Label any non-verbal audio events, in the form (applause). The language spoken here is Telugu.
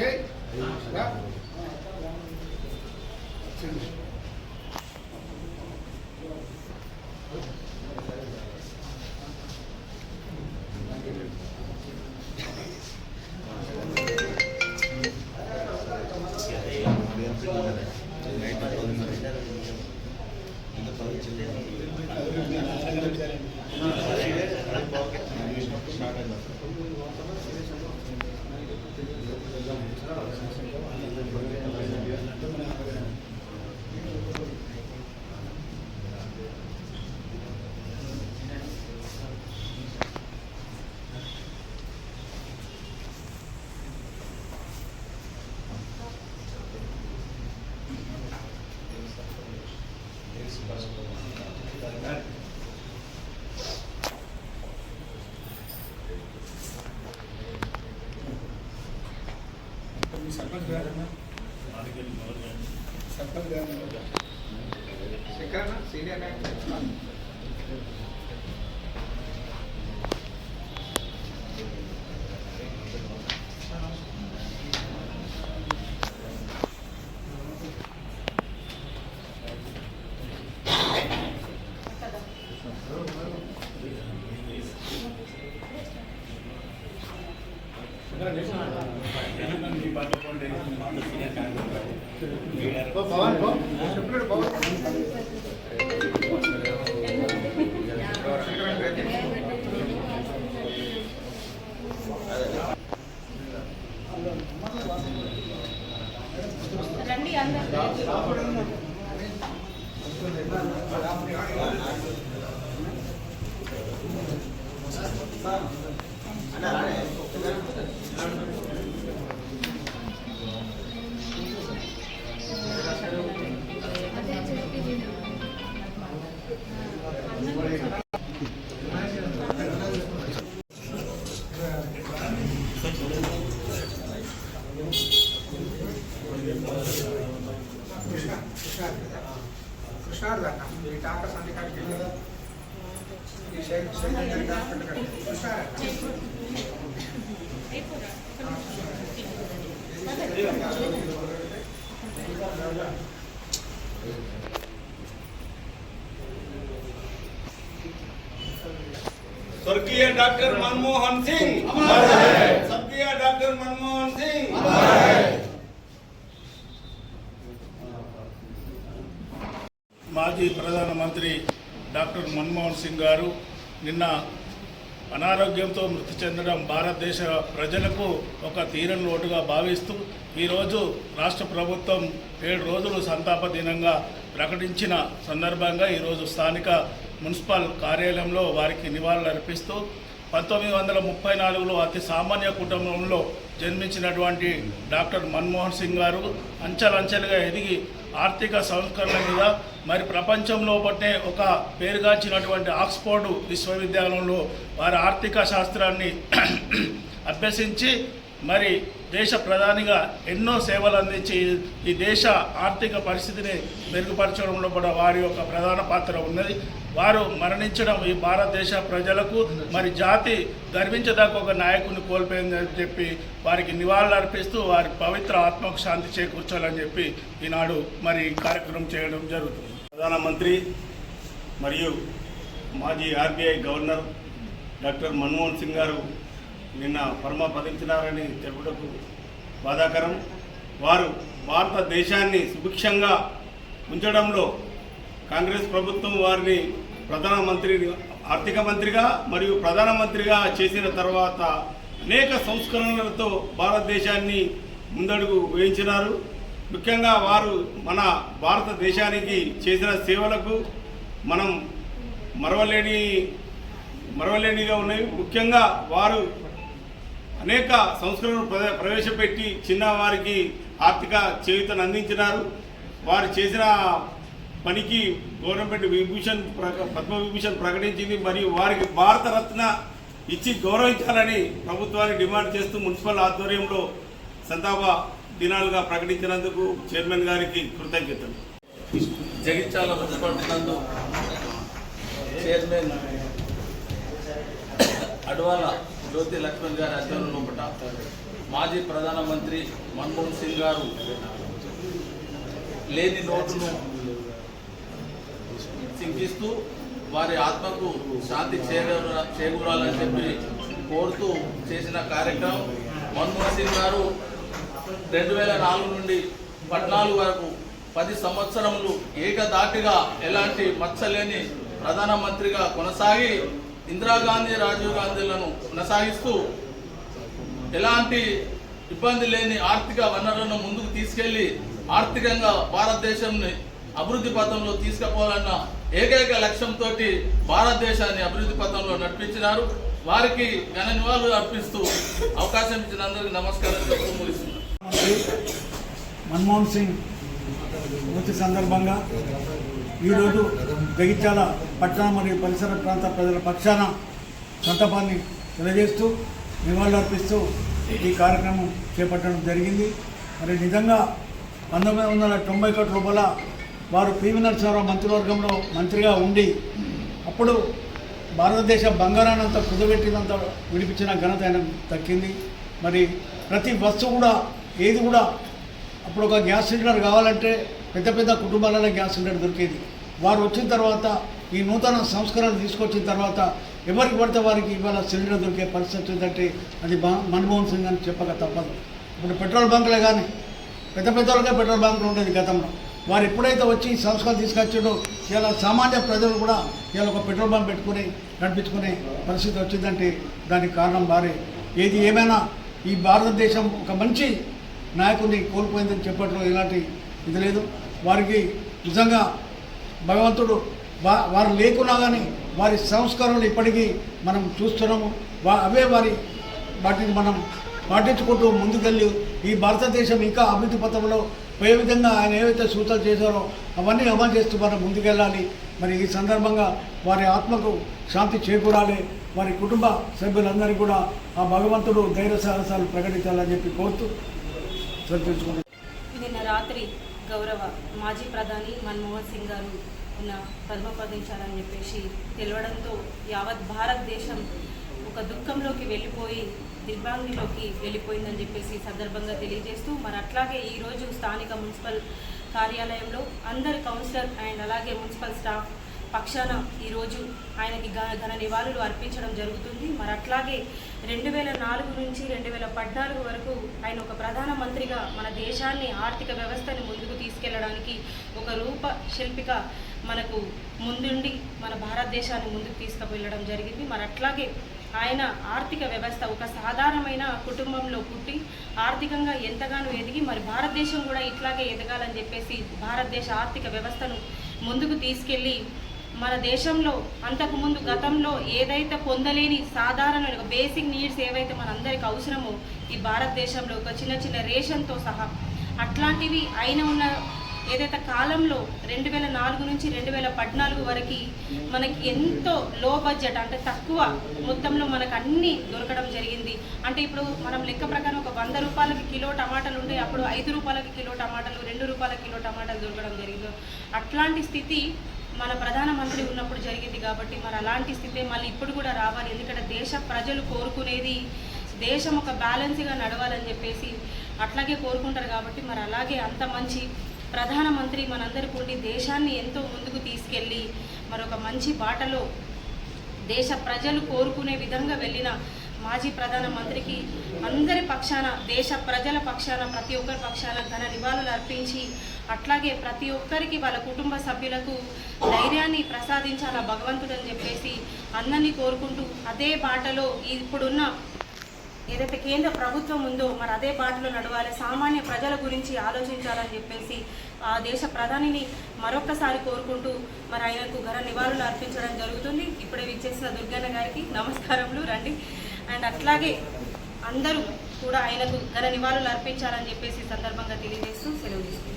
అజయ్ పవన్ చెప్పినాడు పవన్ రండి అందరు डॉक्टर मनमोहन सिंह स्वर्गीय डॉक्टर मनमोहन सिंह మాజీ ప్రధానమంత్రి డాక్టర్ మన్మోహన్ సింగ్ గారు నిన్న అనారోగ్యంతో మృతి చెందడం భారతదేశ ప్రజలకు ఒక తీరని లోటుగా భావిస్తూ ఈరోజు రాష్ట్ర ప్రభుత్వం ఏడు రోజులు సంతాప దినంగా ప్రకటించిన సందర్భంగా ఈరోజు స్థానిక మున్సిపల్ కార్యాలయంలో వారికి నివాళులర్పిస్తూ పంతొమ్మిది వందల ముప్పై నాలుగులో అతి సామాన్య కుటుంబంలో జన్మించినటువంటి డాక్టర్ మన్మోహన్ సింగ్ గారు అంచెలంచెలుగా ఎదిగి ఆర్థిక సంస్కరణ మీద మరి ప్రపంచంలో పట్టే ఒక పేరుగాంచినటువంటి ఆక్స్ఫోర్డ్ విశ్వవిద్యాలయంలో వారి ఆర్థిక శాస్త్రాన్ని (clears throat) అభ్యసించి మరి దేశ ప్రధానిగా ఎన్నో సేవలు అందించి ఈ దేశ ఆర్థిక పరిస్థితిని మెరుగుపరచడంలో కూడా వారి యొక్క ప్రధాన పాత్ర ఉన్నది. వారు మరణించడం ఈ భారతదేశ ప్రజలకు మరి జాతి గర్వించదాకా ఒక నాయకుని కోల్పోయిందని చెప్పి వారికి నివాళులు అర్పిస్తూ వారి పవిత్ర ఆత్మకు శాంతి చేకూర్చాలని చెప్పి ఈనాడు మరి ఈ కార్యక్రమం చేయడం జరుగుతుంది. ప్రధానమంత్రి మరియు మాజీ RBI governor doctor Manmohan Singh garu నిన్న పరమ పదించినారని తెలుపుటకు బాధాకరం. వారు భారతదేశాన్ని సుభిక్షంగా ఉంచడంలో కాంగ్రెస్ ప్రభుత్వం వారిని ప్రధానమంత్రి ఆర్థిక మంత్రిగా మరియు ప్రధానమంత్రిగా చేసిన తర్వాత అనేక సంస్కరణలతో భారతదేశాన్ని ముందడుగు వేయించినారు. ముఖ్యంగా వారు మన భారతదేశానికి చేసిన సేవలకు మనం మరవలేని మరవలేనిగా ఉన్నాయి. ముఖ్యంగా వారు అనేక సంస్కరణలు ప్రవేశపెట్టి చిన్నవారికి ఆర్థిక చేయుతను అందించినారు. వారు చేసిన పనికి గవర్నమెంట్ విభూషణ్ ప్రక- పద్మ విభూషణ్ ప్రకటించింది మరియు వారికి భారతరత్న ఇచ్చి గౌరవించాలని ప్రభుత్వాన్ని డిమాండ్ చేస్తూ మున్సిపల్ ఆధ్వర్యంలో సంతాప దినాలుగా ప్రకటించినందుకు చైర్మన్ గారికి కృతజ్ఞతలు. జగిత్యాల మున్సిపాలిటీ నందు చైర్మన్ అడ్వాల జ్యోతి లక్ష్మణ్ గారి అధ్యయనం లోపల మాజీ ప్రధానమంత్రి మన్మోహన్ సింగ్ గారు లేని నోటును చింతిస్తూ వారి ఆత్మకు శాంతి చేకూర చేకూరాలని చెప్పి కోరుతూ చేసిన కార్యక్రమం. మన్మోహన్ సింగ్ గారు రెండు వేల నాలుగు నుండి పద్నాలుగు వరకు పది సంవత్సరములు ఏకదాటిగా ఎలాంటి మచ్చలేని ప్రధానమంత్రిగా కొనసాగి ఇందిరాగాంధీ రాజీవ్ గాంధీలను కొనసాగిస్తూ ఎలాంటి ఇబ్బంది లేని ఆర్థిక వనరులను ముందుకు తీసుకెళ్ళి ఆర్థికంగా భారతదేశంని అభివృద్ధి పథంలో తీసుకుపోవాలన్న ఏకైక లక్ష్యంతో భారతదేశాన్ని అభివృద్ధి పథంలో నడిపించినారు. వారికి ఘన నివాళులు అర్పిస్తూ అవకాశం ఇచ్చిన అందరికీ నమస్కారం చెప్తూ మన్మోహన్ సింగ్ మృతి సందర్భంగా ఈరోజు జగిత్యాల పట్టణ మరియు పరిసర ప్రాంత ప్రజల పక్షాన సంతాపాన్ని తెలియజేస్తూ నివాళులర్పిస్తూ ఈ కార్యక్రమం చేపట్టడం జరిగింది. మరి నిజంగా పంతొమ్మిది వందల తొంభై ఒకటి లోపల వారు పివి నరసింహారావు మంత్రివర్గంలో మంత్రిగా ఉండి అప్పుడు భారతదేశ బంగారాన్నంతా కుదబెట్టినంత విడిపించిన ఘనత ఆయన దక్కింది. మరి ప్రతి వస్తువు కూడా ఏది కూడా అప్పుడు ఒక గ్యాస్ సిలిండర్ కావాలంటే పెద్ద పెద్ద కుటుంబాలలో గ్యాస్ సిలిండర్ దొరికేది. వారు వచ్చిన తర్వాత ఈ నూతన సంస్కరణ తీసుకొచ్చిన తర్వాత ఎవరికి పడితే వారికి ఇవాళ సిలిండర్ దొరికే పరిస్థితి ఉందంటే అది మన్మోహన్ సింగ్ అని చెప్పక తప్పదు. ఇప్పుడు పెట్రోల్ బంకులే కానీ పెద్ద పెద్ద పెట్రోల్ బంకులు ఉండేది గతంలో. వారు ఎప్పుడైతే వచ్చి ఈ సంస్కరణ తీసుకొచ్చాడో ఇలా సామాన్య ప్రజలు కూడా ఇలా ఒక పెట్రోల్ బంక్ పెట్టుకుని నడిపించుకునే పరిస్థితి వచ్చిందంటే దానికి కారణం వారే. ఏది ఏమైనా ఈ భారతదేశం ఒక మంచి నాయకుడిని కోల్పోయిందని చెప్పడంలో ఎలాంటి ఇది లేదు. వారికి నిజంగా భగవంతుడు వా వారు లేకున్నా కానీ వారి సంస్కారాలు ఇప్పటికీ మనం చూస్తున్నాము. వా అవే వారి వాటిని మనం పాటించుకుంటూ ముందుకెళ్ళి. ఈ భారతదేశం ఇంకా అభివృద్ధి పథంలో ఏ విధంగా ఆయన ఏవైతే సూచనలు చేశారో అవన్నీ అమలు చేస్తూ మనం ముందుకెళ్ళాలి. మరి ఈ సందర్భంగా వారి ఆత్మకు శాంతి చేకూరాలి. వారి కుటుంబ సభ్యులందరికీ కూడా ఆ భగవంతుడు ధైర్య సాహసాలు ప్రకటించాలని చెప్పి కోరుతూ తెలుసుకుంటున్నాను నిన్న రాత్రి గౌరవ మాజీ ప్రధాని మన్మోహన్ సింగ్ గారు నిన్న పద్మపదించాలని చెప్పేసి తెలవడంతో యావత్ భారతదేశం ఒక దుఃఖంలోకి వెళ్ళిపోయి దిగ్భాంగిలోకి వెళ్ళిపోయిందని చెప్పేసి సందర్భంగా తెలియజేస్తూ మరి అట్లాగే ఈరోజు స్థానిక మున్సిపల్ కార్యాలయంలో అందరు కౌన్సిలర్ అండ్ అలాగే మున్సిపల్ స్టాఫ్ పక్షాన ఈరోజు ఆయనకి ఘన ఘన నివాళులు అర్పించడం జరుగుతుంది. మరి అట్లాగే రెండు వేల నాలుగు నుంచి రెండు వేల పద్నాలుగు వరకు ఆయన ఒక ప్రధానమంత్రిగా మన దేశాన్ని ఆర్థిక వ్యవస్థని ముందుకు తీసుకెళ్ళడానికి ఒక రూప శిల్పిక మనకు ముందుండి మన భారతదేశాన్ని ముందుకు తీసుకువెళ్ళడం జరిగింది. మరి అట్లాగే ఆయన ఆర్థిక వ్యవస్థ ఒక సాధారణమైన కుటుంబంలో పుట్టి ఆర్థికంగా ఎంతగానో ఎదిగి మరి భారతదేశం కూడా ఇట్లాగే ఎదగాలని చెప్పేసి భారతదేశ ఆర్థిక వ్యవస్థను ముందుకు తీసుకెళ్ళి మన దేశంలో అంతకుముందు గతంలో ఏదైతే పొందలేని సాధారణ బేసిక్ నీడ్స్ ఏవైతే మనందరికి అవసరమో ఈ భారతదేశంలో ఒక చిన్న చిన్న రేషన్తో సహా అట్లాంటివి అయిన ఉన్న ఏదైతే కాలంలో రెండు వేల నాలుగు నుంచి రెండు వేల పద్నాలుగు వరకు మనకి ఎంతో లో బడ్జెట్ అంటే తక్కువ మొత్తంలో మనకు అన్నీ దొరకడం జరిగింది. అంటే ఇప్పుడు మనం లెక్క ప్రకారం ఒక వంద రూపాయలకి కిలో టమాటాలు ఉంటే అప్పుడు ఐదు రూపాయలకి కిలో టమాటాలు రెండు రూపాయల కిలో టమాటాలు దొరకడం జరిగింది. అట్లాంటి స్థితి మన ప్రధానమంత్రి ఉన్నప్పుడు జరిగింది కాబట్టి మరి అలాంటి స్థితి మళ్ళీ ఇప్పుడు కూడా రావాలి. ఎందుకంటే దేశ ప్రజలు కోరుకునేది దేశం ఒక బ్యాలెన్స్గా నడవాలని చెప్పేసి అట్లాగే కోరుకుంటారు కాబట్టి మరి అలాగే అంత మంచి ప్రధానమంత్రి మనందరికీ ఉండి దేశాన్ని ఎంతో ముందుకు తీసుకెళ్ళి మరొక మంచి బాటలో దేశ ప్రజలు కోరుకునే విధంగా వెళ్ళిన మాజీ ప్రధానమంత్రికి అందరి పక్షాన దేశ ప్రజల పక్షాన ప్రతి ఒక్కరి పక్షాన ఘన నివాళులు అర్పించి అట్లాగే ప్రతి ఒక్కరికి వాళ్ళ కుటుంబ సభ్యులకు ధైర్యాన్ని ప్రసాదించాల భగవంతుడు అని చెప్పేసి అందరినీ కోరుకుంటూ అదే బాటలో ఇప్పుడున్న ఏదైతే కేంద్ర ప్రభుత్వం ఉందో మరి అదే బాటలో నడవాలి సామాన్య ప్రజల గురించి ఆలోచించాలని చెప్పేసి ఆ దేశ ప్రధానిని మరొకసారి కోరుకుంటూ మరి ఆయనకు ఘన నివాళులు అర్పించడం జరుగుతుంది. ఇప్పుడే విచ్చేసిన దుర్గన్న గారికి నమస్కారములు. రండి. అండ్ అట్లాగే అందరూ కూడా ఆయనకు ఘన నివాళులు అర్పించాలని చెప్పేసి సందర్భంగా తెలియజేస్తూ సెలవు తీసుకుంటాం